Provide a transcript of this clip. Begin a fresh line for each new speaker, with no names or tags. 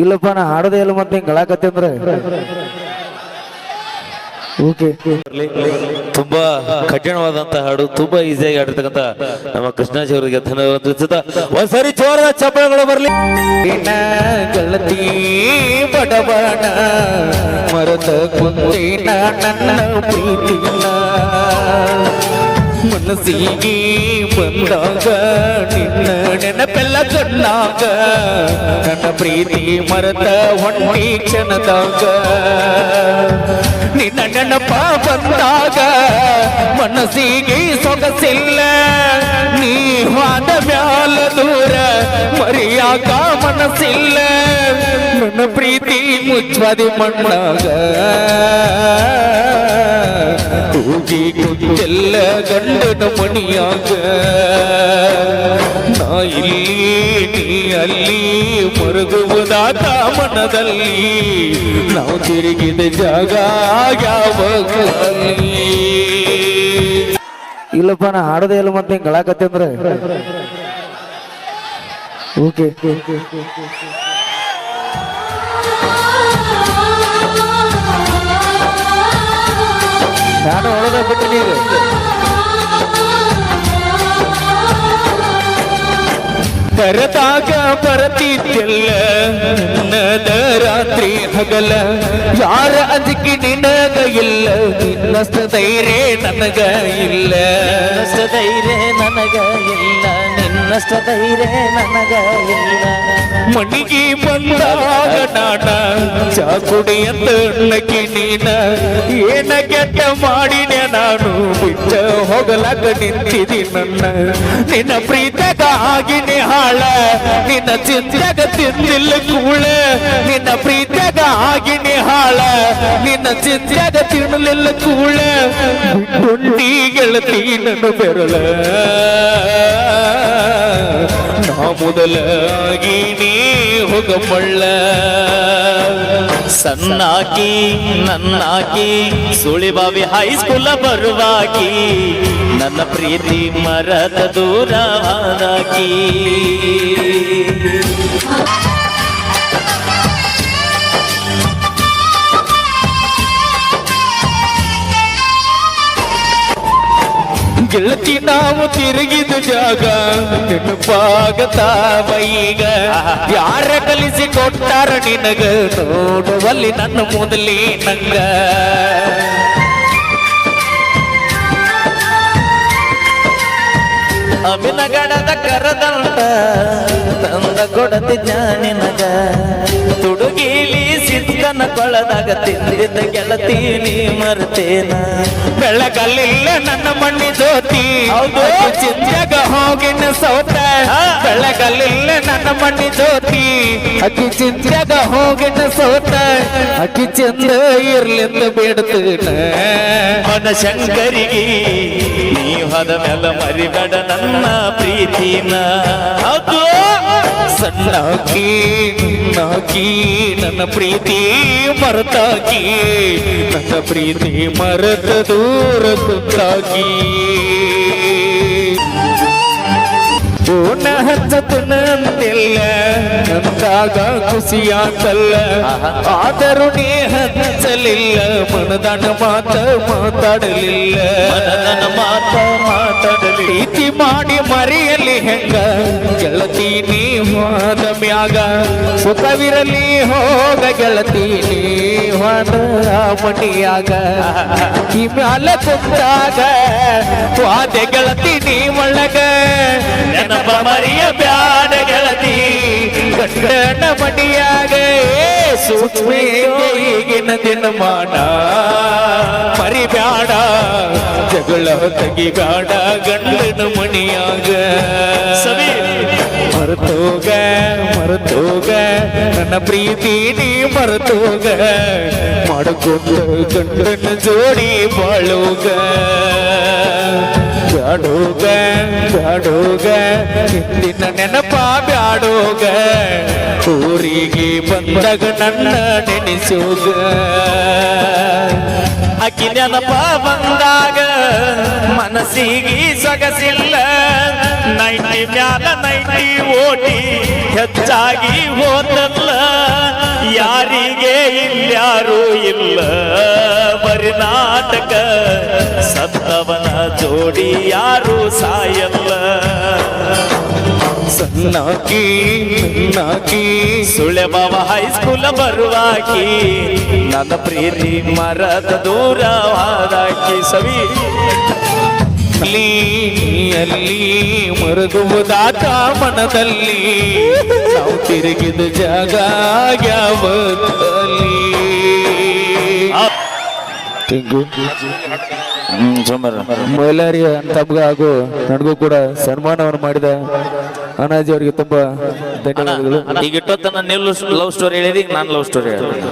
ಇಲ್ಲಪ್ಪ ನಾ ಹಾಡೋದೇ ಇಲ್ಲ ಮತ್ತೆ ಹಿಂಗೆ ಗಳಾಕತ್ತೆ ಅಂದ್ರೆ? ಓಕೆ.
ತುಂಬಾ ಕಠಿಣವಾದಂತ ಹಾಡು ತುಂಬಾ ಈಸಿಯಾಗಿ ಆಡಿರ್ತಕ್ಕಂಥ ನಮ್ಮ ಕೃಷ್ಣಾಜಿ ಅವರಿಗೆ ಧನ್ಯವಾದ ತಿಳಿಸುತ್ತಾ ಒಂದ್ಸರಿ ಜೋರದ ಚಪ್ಪಳಗಳು ಬರ್ಲಿ.
ಗೆಳತಿ ಬಡವಣ ಮರದ ಕುಂದಿನ ನನ್ನ ಪ್ರೀತಿನ. ಮನಸ್ಸಿಗೆ ಬಂದಾಗ ನಿನ್ನ ನೆನಪೆಲ್ಲ ಕಣ್ಣಾಗ ನನ್ನ ಪ್ರೀತಿ ಮರದ ಹೊಣ್ಣಿ ಕ್ಷಣದಾಗ ನಿನ್ನ ನೆನಪ ಬಂದಾಗ ಮನಸ್ಸಿಗೆ ಸೊಗಸಿಲ್ಲ ನೀ ಹೋದ ಮ್ಯಾಲ ದೂರ ಮರಿಯಾಕ ಮನಸ್ಸಿಲ್ಲ ನನ್ನ ಪ್ರೀತಿ ಮುಚ್ಚದಿ ಮಣ್ಣಾಗ ಹೋಗಿ ಕುಂತೆಲ್ಲ ಗಂಡನ ಮಣಿಯಾಗ ನಾ ಇಲ್ಲಿ ನೀ ಅಲ್ಲಿ ಮರುಗುವುದಾದ ಮನದಲ್ಲಿ ನಾವು ತಿರುಗಿದ ಜಾಗ ಯಾವಾಗ ಇಲ್ಲಪ್ಪ ನಾ ಹಾಡೋದೇ ಇಲ್ಲ ಮತ್ತೆ ಹಿಂಗೆ ಗಳಾಕತ್ತೆ ಅಂದ್ರೆ ಓಕೆ ನಾನು ಹೊಡೆದ ಬಿಟ್ಟಿನಿ ಈಗ ಕರೆದಾಗ ಬರತಿದ್ದೆಲ್ಲ ನದ ರಾತ್ರಿ ಹಗಲ ಯಾರ ಅದಕ್ಕೆ ನಿನಗ ಇಲ್ಲ ನಿನ್ನಷ್ಟ ಧೈರ್ಯ ನನಗ ಇಲ್ಲ
ನಿನ್ನಷ್ಟ ಧೈರ್ಯ ನನಗ ಇಲ್ಲ ನಿನ್ನಷ್ಟ ಧೈರ್ಯ ನನಗ ಇಲ್ಲ.
ಮಣಿಗೆ ಬಂದಾಗ ನಾಡ, ಚಾಕುಡಿ ನಕ್ಕಿ ನೀನ. ಏನ ಕೆಟ್ಟ ಮಾಡಿನ ನಾನು, ಬಿಟ್ಟ ಹೋಗಲಾಗ ನಿಂತಿದಿ ನನ್ನ. ನಿನ್ನ ಪ್ರೀತಗ ಆಗಿನಿ ಹಾಳ, ನಿನ್ನ ಚಿಂತೆಗ ತಿಂದಿಲ್ಲ ಕೂಳ. ನಿನ್ನ ಪ್ರೀತಗ ಆಗಿನಿ ಹಾಳ, ನಿನ್ನ ಚಿಂತೆಗ ತಿನ್ನಲಿಲ್ಲ ಕೂಳ. ಗೆಳತಿ ನನ್ನ ಬೆರಳ. ಮೊದಲಾಗಿ ನೀ ಹೋಗಬಳ್ಳ
ಸಣ್ಣಾಕಿ ನನ್ನಾಕಿ ಸುಳಿಬಾವಿ ಹೈಸ್ಕೂಲ ಬರುವಾಕಿ. ನನ್ನ ಪ್ರೀತಿ ಮರದ ದೂರವಾದಾಕಿ.
ಗೆಳತಿ ನಾವು ತಿರುಗಿದ ಜಾಗ. ಈಗ ಯಾರ ಕಲಿಸಿ ಕೊಟ್ಟಾರ ನಿನಗ? ನೋಡುವಲ್ಲಿ ನನ್ನ ಮೊದಲೇ ನಂಗ.
ಅಭಿನಗಡದ ಕರದಂಟ ತಂದ ಕೊಡತಿ ಜಾನಿನಗ ತುಡುಗಿಲಿ ಸಿಕ್ಕನ ಕೊಳದಾಗ ತಿಂದಿದ್ದ ಗೆಳತಿ ನೀ ಮರ್ತೇನ?
ನನ್ನ ಮಣ್ಣಿ ಜ್ಯೋತಿ. ಚಿತ್ರಗ ಹೋಗಿನ ಸೌತ. ಬೆಳಗಲ್ಲಿಲ್ಲ ನನ್ನ ಮಣ್ಣಿ ಜ್ಯೋತಿ. ಅಕ್ಕಿ ಚಿಂತ್ಯಾಗ ಹೋಗಿನ ಸೌತ. ಅಕ್ಕಿ ಚಂದ ಇರ್ಲಿಂದ ಬಿಡ್ತೇನ.
ಮನ ಶಂಕರಿಗೆ ನೀ ಹೋದ ಮೇಲೆ ಮರಿಬೇಡ ನನ್ನ ಪ್ರೀತಿನ. ಹೌದು.
ಸಣ್ಣಾಕಿ ನಾಕಿ ನನ್ನ ಪ್ರೀತಿ ಮರತಾಕಿ ನನ್ನ ಪ್ರೀತಿ ಮರದ ದೂರ ಕುತ್ತಾಕಿ ಪೂರ್ಣ ಹಚ್ಚತನಂತಿಲ್ಲ ಅಂದಾಗ ಖುಷಿಯಾತಲ್ಲ ಆದರೂ ನೀ ಹಚ್ಚಲಿಲ್ಲ ಮನದನ ಮಾತ ಮಾತಾಡಲಿಲ್ಲ
ನನ್ನ ಮಾತ ಮಾತಾಡಲಿ
ಪ್ರೀತಿ ಮಾಡಿ ಮರಿಯಲಿ ಹೆಂಗ? ಗೆಳತಿ ನೀ ಹೋದ ಮ್ಯಾಗ ಸುಖವಿರಲಿ ಹೋಗ ಗೆಳತಿ ನೀ ಹೋದ ಮಣಿಯಾಗ ಈ ಮ್ಯಾಲ ಕುಂತಾಗ ವಾದೆ ಗೆಳತಿ ನೀ ಒಳಗ.
ನೆನಪ ಮರಿಯ ಬ್ಯಾಡ ಗೆಳತಿ
ಏ ಸೂಕ್ಷ್ಮ ಈಗಿನ ದಿನಮಾನ. ಮರಿಬ್ಯಾಡ, ಜಗಳ ತೆಗಿಬ್ಯಾಡ ಗಂಡನ ಮಣಿಯಾಗ.
ಸವಿ.
ಮರೆತೋಗ ಮರೆತೋಗ, ನನ್ನ ಪ್ರೀತಿ ನೀ ಮರೆತೋಗ. ಮಾಡಿಕೊಂಡು ಗಂಡನ ಜೋಡಿ ಬಾಳೋಗ. ಬ್ಯಾಡೋಗ ಬ್ಯಾಡೋಗ, ನಿನ್ನ ನೆನಪ ಬ್ಯಾಡೋಗ. ಊರಿಗೆ ಬಂದಾಗ ನನ್ನ ನೆನೆಸೋಗ.
ಅಕ್ಕಿ ನೆನಪ ಬಂದಾಗ ಮನಸ್ಸಿಗೆ ಸೊಗಸಿಲ್ಲ. ನೈಟಿ ಮ್ಯಾಲ ನೈ ಓಟಿ ಹೆಚ್ಚಾಗಿ ಹೋದಲ್ಲ. ಯಾರಿಗೆ ಇಲ್ಯಾರೂ ಇಲ್ಲ. ಬರಿ ನಾಟಕ. ಯಾರು ಸಾಯಲ್ಲ
ಸಣ್ಣಾಕಿ ನಾಕಿ
ಸುಳೆ ಬಾಬ ಹೈಸ್ಕೂಲ ಬರುವಾಕಿ ನನ್ನ ಪ್ರೀತಿ ಮರದ ದೂರವಾದಾಕಿ ಸವಿ.
ಅಲ್ಲಿ ಅಲ್ಲಿ ಮರುಗುವುದಾತ ಮನದಲ್ಲಿ ನಾವು ತಿರುಗಿದ ಜಾಗ ಯಾವತ್ತಲ್ಲಿ? ಮೈಲಾರಿ ತಮ್ಗ ಹಾಗೂ ನನಗೂ ಕೂಡ ಸನ್ಮಾನವನ್ನು ಮಾಡಿದ ಅನಾಜಿ ಅವರಿಗೆ ತುಂಬಾ ಧನ್ಯವಾದಗಳು.
ಈಗ ಇಟ್ಟೊತ್ತನ ನೀವು ಲವ್ ಸ್ಟೋರಿ ಹೇಳಿದ್ರಿ ನಾನು ಲವ್ ಸ್ಟೋರಿ ಹೇಳ್ತೀನಿ